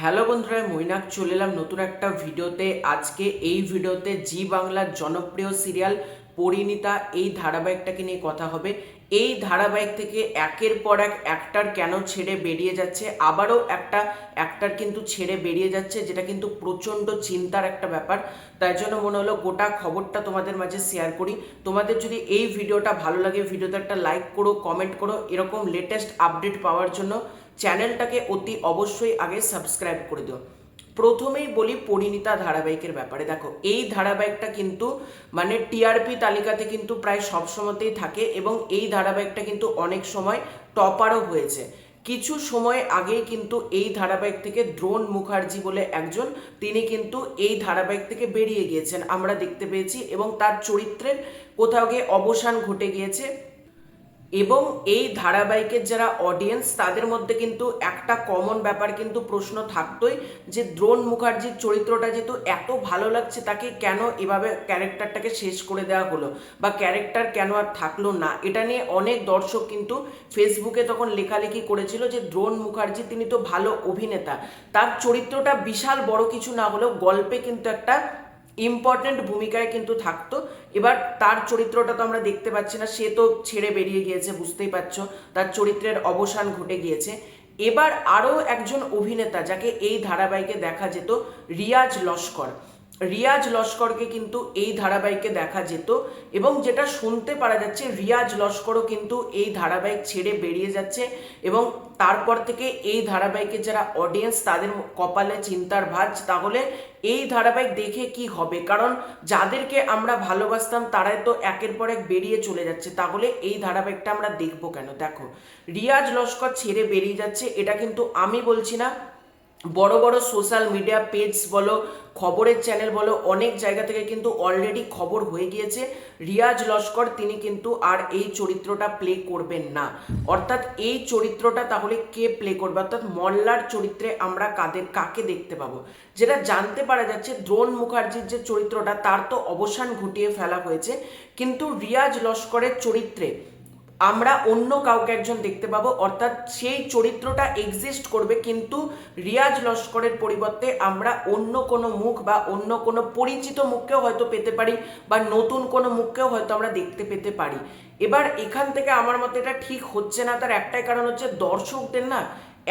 Hello বন্ধুরা মৈনাক, চলে এলাম নতুন একটা ভিডিওতে। আজকে এই ভিডিওতে জি বাংলার জনপ্রিয় সিরিয়াল পরিণীতা, এই ধারাবাহিকটাকে নিয়ে কথা হবে। এই ধারাবাহিক থেকে একের পর এক অ্যাক্টার কেন ছেড়ে বেরিয়ে যাচ্ছে? আবারও একটা অ্যাক্টার কিন্তু ছেড়ে বেরিয়ে যাচ্ছে, যেটা কিন্তু প্রচণ্ড চিন্তার একটা ব্যাপার। তাই জন্য মনে হলো গোটা খবরটা তোমাদের মাঝে শেয়ার করি। তোমাদের যদি এই ভিডিওটা ভালো লাগে, ভিডিওতে একটা লাইক করো কমেন্ট করো, এরকম লেটেস্ট আপডেট পাওয়ার জন্য চ্যানেলটাকে অতি অবশ্যই আগে সাবস্ক্রাইব করে দিও। প্রথমেই বলি পরিণীতা ধারাবাহিকের ব্যাপারে। দেখো, এই ধারাবাহিকটা কিন্তু মানে টিআরপি তালিকাতে কিন্তু প্রায় সব সময়তেই থাকে এবং এই ধারাবাহিকটা কিন্তু অনেক সময় টপারও হয়েছে। কিছু সময় আগেই কিন্তু এই ধারাবাহিক থেকে দ্রোণ মুখার্জি বলে একজন, তিনি কিন্তু এই ধারাবাহিক থেকে বেরিয়ে গিয়েছেন। আমরা দেখতে পেয়েছি এবং তার চরিত্রের কোথাও গিয়ে অবসান ঘটে গিয়েছে। এবং এই ধারাবাহিকের যারা অডিয়েন্স তাদের মধ্যে কিন্তু একটা কমন ব্যাপার কিন্তু প্রশ্ন থাকতোই যে দ্রোণ মুখার্জির চরিত্রটা যেহেতু এত ভালো লাগছে তাকে কেন এভাবে ক্যারেক্টারটাকে শেষ করে দেওয়া হলো বা ক্যারেক্টার কেন আর থাকল না, এটা নিয়ে অনেক দর্শক কিন্তু ফেসবুকে তখন লেখালেখি করেছিল যে দ্রোণ মুখার্জি তিনি তো ভালো অভিনেতা। তার চরিত্রটা বিশাল বড় কিছু না হলেও গল্পে কিন্তু একটা ইম্পর্টেন্ট ভূমিকায় কিন্তু থাকতো। এবার তার চরিত্রটা তো আমরা দেখতে পাচ্ছি না, সে তো ছেড়ে বেরিয়ে গিয়েছে, বুঝতেই পারছ। তার চরিত্রের অবসান ঘটে গিয়েছে। এবার আরও একজন অভিনেতা যাকে এই ধারাবাহিকে দেখা যেত, রিয়াজ লস্কর। রিয়াজ লস্করকে কিন্তু এই ধারাবাহিকে দেখা যেত এবং যেটা শুনতে পারা যাচ্ছে, রিয়াজ লস্করও কিন্তু এই ধারাবাহিক ছেড়ে বেরিয়ে যাচ্ছে এবং তারপর থেকে এই ধারাবাহিকের যারা অডিয়েন্স তাদের কপালে চিন্তার ভাজ, তাহলে এই ধারাবাহিক দেখে কি হবে? কারণ যাদেরকে আমরা ভালোবাসতাম তারাই তো একের পর এক বেরিয়ে চলে যাচ্ছে। তাহলে এই ধারাবাহিকটা আমরা দেখব কেন? দেখো, রিয়াজ লস্কর ছেড়ে বেরিয়ে যাচ্ছে, এটা কিন্তু আমি বলছি না বড় বড় সোশ্যাল মিডিয়া পেজ বলো, খবরের চ্যানেল বলো, অনেক জায়গা থেকে কিন্তু অলরেডি খবর হয়ে গিয়েছে। রিয়াজ লস্কর, তিনি কিন্তু আর এই চরিত্রটা প্লে করবেন না। অর্থাৎ এই চরিত্রটা তাহলে কে প্লে করবে? অর্থাৎ মল্লার চরিত্রে আমরা কাদের, কাকে দেখতে পাবো? যেটা জানতে পারা যাচ্ছে, দ্রোণ মুখার্জির যে চরিত্রটা, তার তো অবসান ঘটিয়ে ফেলা হয়েছে। কিন্তু রিয়াজ লস্করের চরিত্রে আমরা অন্য কাউকে একজন দেখতে পাবো, অর্থাৎ সেই চরিত্রটা এক্সিস্ট করবে, কিন্তু রিয়াজ লস্করের পরিবর্তে আমরা অন্য কোনো মুখ বা অন্য কোনো পরিচিত মুখকেও হয়তো পেতে পারি বা নতুন কোনো মুখকেও হয়তো আমরা দেখতে পেতে পারি। এবার এখান থেকে আমার মতে এটা ঠিক হচ্ছে না, তার একটাই কারণ হচ্ছে দর্শকদের না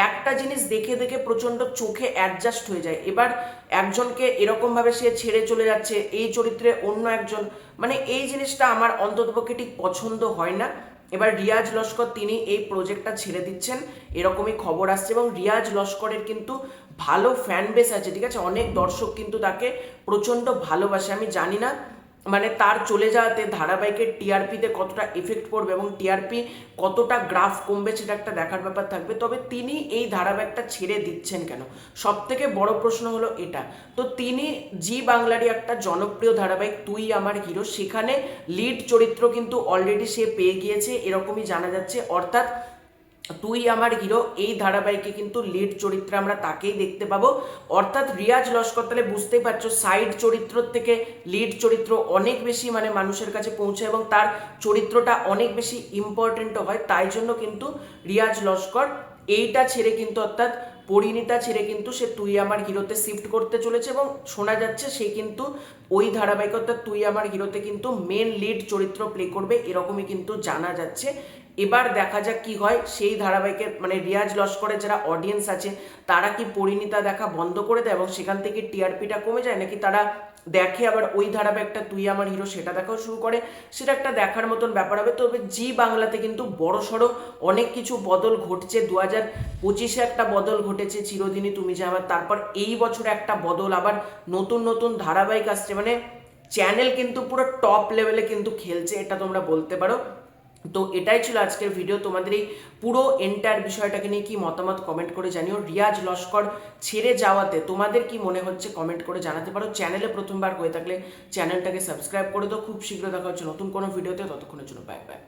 একটা জিনিস দেখে দেখে প্রচণ্ড চোখে অ্যাডজাস্ট হয়ে যায়। এবার একজনকে এরকমভাবে সে ছেড়ে চলে যাচ্ছে, এই চরিত্রে অন্য একজন মানে এই জিনিসটা আমার অন্ততপক্ষে ঠিক পছন্দ হয় না। এবার রিয়াজ লস্কর তিনি এই প্রজেক্টটা ছেড়ে দিচ্ছেন, এরকমই খবর আসছে এবং রিয়াজ লস্করের কিন্তু ভালো ফ্যান বেস আছে, ঠিক আছে? অনেক দর্শক কিন্তু তাকে প্রচণ্ড ভালোবাসে, আমি জানি না মানে তার চলে যাওয়াতে ধারাবাহিকের টিআরপিতে কতটা এফেক্ট পড়বে এবং টিআরপি কতটা গ্রাফ কমবে সেটা একটা দেখার ব্যাপার থাকবে। তবে তিনি এই ধারাবাহিকটা ছেড়ে দিচ্ছেন কেন? সব থেকে বড় প্রশ্ন হলো এটা। তো তিনি জি বাংলারই একটা জনপ্রিয় ধারাবাহিক, তুই আমার হিরো। সেখানে লিড চরিত্র কিন্তু অলরেডি সে পেয়ে গিয়েছে, এরকমই জানা যাচ্ছে। অর্থাৎ তুই আমার হিরো, এই ধারাবাহিকে কিন্তু লিড চরিত্রে আমরা তাকেই দেখতে পাবো। অর্থাৎ রিয়াজ লস্কর, তাহলে বুঝতেই পারছ সাইড চরিত্র থেকে লিড চরিত্র অনেক বেশি মানে মানুষের কাছে পৌঁছায় এবং তার চরিত্রটা অনেক বেশি ইম্পর্টেন্টও হয়। তাই জন্য কিন্তু রিয়াজ লস্কর, এইটা ছেড়ে কিন্তু অর্থাৎ পরিণীতা ছেড়ে কিন্তু সে তুই আমার হিরোতে শিফট করতে চলেছে এবং শোনা যাচ্ছে সে কিন্তু ওই ধারাবাহিক অর্থাৎ তুই আমার হিরোতে কিন্তু মেন লিড চরিত্র প্লে করবে, এরকমই কিন্তু জানা যাচ্ছে। এবার দেখা যাক কি হয়। সেই ধারাবাহিকের মানে রিয়াজ লস্করের যারা অডিয়েন্স আছে, তারা কি পরিণীতা দেখা বন্ধ করে দেয় এবং সেখান থেকে টিআরপিটা কমে যায়? নাকি তারা দেখে আবার ওই ধারাবাহিকটা তুই আমার হিরো সেটা দেখাও শুরু করে? সেটা একটা দেখার মতন ব্যাপার হবে। তবে জি বাংলাতে কিন্তু বড় সড়ো অনেক কিছু বদল ঘটছে। দু হাজার পঁচিশে একটা বদল ঘটেছে চিরদিনই তুমি যে আমার। তারপর এই বছরে একটা বদল আবার নতুন নতুন ধারাবাহিক আসছে। মানে চ্যানেল কিন্তু পুরো টপ লেভেলে কিন্তু খেলছে, এটা তোমরা বলতে পারো। তো এটাই ছিল আজকের ভিডিও তোমাদের এই পুরো এন্টার বিষয়টাকে নিয়ে কি মতামত কমেন্ট করে জানিও। রিয়াজ লস্কর ছেড়ে যাওয়াতে তোমাদের কি মনে হচ্ছে কমেন্ট করে জানাতে পারো। চ্যানেলে প্রথমবার হয়ে থাকলে চ্যানেলটাকে সাবস্ক্রাইব করে দাও। খুব শীঘ্র দেখা হচ্ছে নতুন কোনো ভিডিওতে ততক্ষণের জন্য বাই বাই